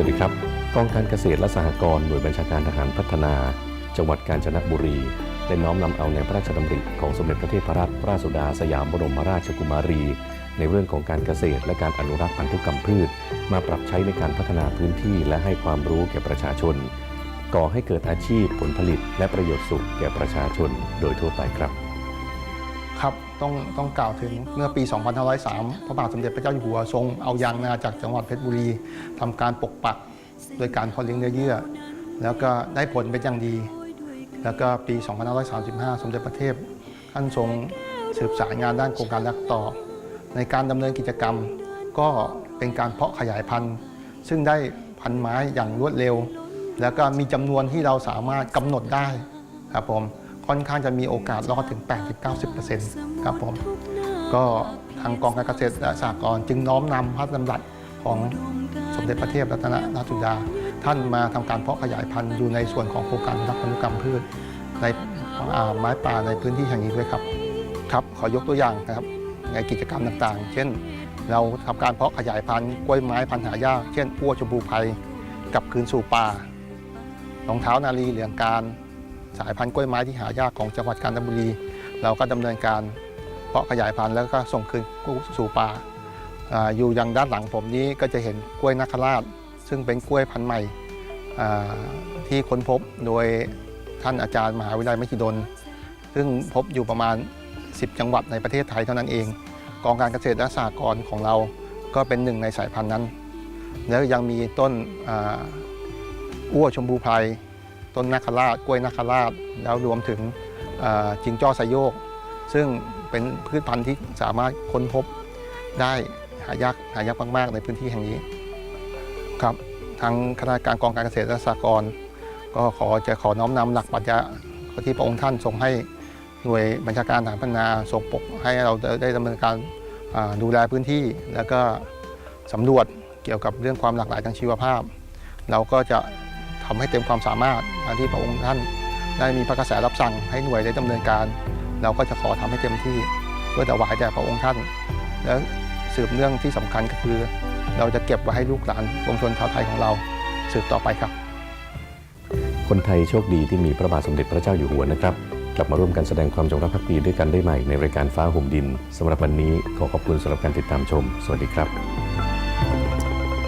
วัสดีครับกองการเกษตรและสหกรณ์หน่วยบัญชาการทหารพัฒนา จังหวัดกาญจนบุรีได้น้อมนำเอาแนวพระราชดำริของสมเด็จพระเทพรัตนราชสุดาสยามบรมราชกุมารี ในเรื่องของการเกษตรและการอนุรักษ์พันธุกรรมพืช มาปรับใช้ในการพัฒนาพื้นที่และให้ความรู้แก่ประชาชน ก่อให้เกิดอาชีพผลผลิตและประโยชน์สุขแก่ประชาชนโดยทั่วไปครับ ครับต้องต้องกล่าวถึงเมื่อปี 2503 พระบาทสมเด็จพระเจ้าอยู่หัวทรงเอายางนาจากจังหวัดเพชรบุรีทำการปกปักโดยการเพาะเลี้ยงเนื้อเยื่อ แล้วก็ได้ผลเป็นอย่างดี แล้วก็ปี 2535 สมเด็จพระเทพท่านทรงสืบสารงานด้านโครงการรักต่อ ในการดำเนินกิจกรรมก็เป็นการเพาะขยายพันธุ์ ซึ่งได้พันธุ์ไม้อย่างรวดเร็ว แล้วก็มีจำนวนที่เราสามารถกำหนดได้ครับผม ค่อนข้างจะมีโอกาสรอดถึง 80-90%ครับผมก็ทางกองการเกษตรและสหกรณ์จึงน้อมนำพระดำรัสของสมเด็จพระเทพรัตนราชสุดา ท่านมาทำการเพาะขยายพันธุ์อยู่ในส่วนของโครงการรักพันธุกรรมพืช ในอ่าไม้ป่าในพื้นที่แห่งนี้ด้วยครับครับ ขอยกตัวอย่างนะครับ ในกิจกรรมต่างๆ เช่น เราทำการเพาะขยายพันธุ์กล้วยไม้พันธุ์หายากเช่นพั่วชมพูไพรกับคืนสู่ป่ารองเท้านาลีเหลืองการ สายพันธุ์กล้วยไม้ที่หายากของจังหวัดกาญจนบุรี เราก็ดำเนินการเพาะขยายพันธุ์แล้วก็ส่งคืนสู่ป่าออยู่ยังด้านหลังผมนี้ก็จะเห็นกล้วยนาคราช ซึ่งเป็นกล้วยพันธุ์ใหม่ที่ค้นพบโดยท่านอาจารย์มหาวิทยาลัยมหิดล ซึ่งพบอยู่ประมาณ 10 จังหวัดในประเทศไทยเท่านั้นเอง กองการเกษตรและสหกรณ์ของเราก็เป็นหนึ่งในสายพันธุ์นั้น แล้วยังมีต้นอ้วชมพูไพร ต้นนาคราชกล้วยนาคราช แล้วรวมถึงจิงจ้อสายโยก ซึ่งเป็นพืชพันธุ์ที่สามารถค้นพบได้หายากหายากมาก ๆ ในพื้นที่แห่งนี้ครับทางคณะการกองการเกษตรและสหกรณ์ก็ขอจะขอน้อมนำหลักปรัชญาที่พระองค์ท่านทรงให้หน่วยบัญชาการทหารพัฒนาทรงปกให้เราได้ดำเนินการดูแลพื้นที่ แล้วก็สำรวจเกี่ยวกับเรื่องความหลากหลายทางชีวภาพ เราก็จะ ทำให้เต็มความสามารถตามที่พระองค์ท่านได้มีพระกระแสรับสั่งให้หน่วยได้ดำเนินการ เราก็จะขอทำให้เต็มที่เพื่อถวายแด่พระองค์ท่าน และสืบเนื่องที่สำคัญก็คือ เราจะเก็บไว้ให้ลูกหลานปวงชนชาวไทยของเราสืบต่อไปครับ คนไทยโชคดีที่มีพระบาทสมเด็จพระเจ้าอยู่หัวนะครับกลับมาร่วมกันแสดงความจงรักภักดีด้วยกันได้ใหม่ในรายการฟ้าห่มดินสำหรับวันนี้ขอขอบคุณสำหรับการติดตามชม สวัสดีครับ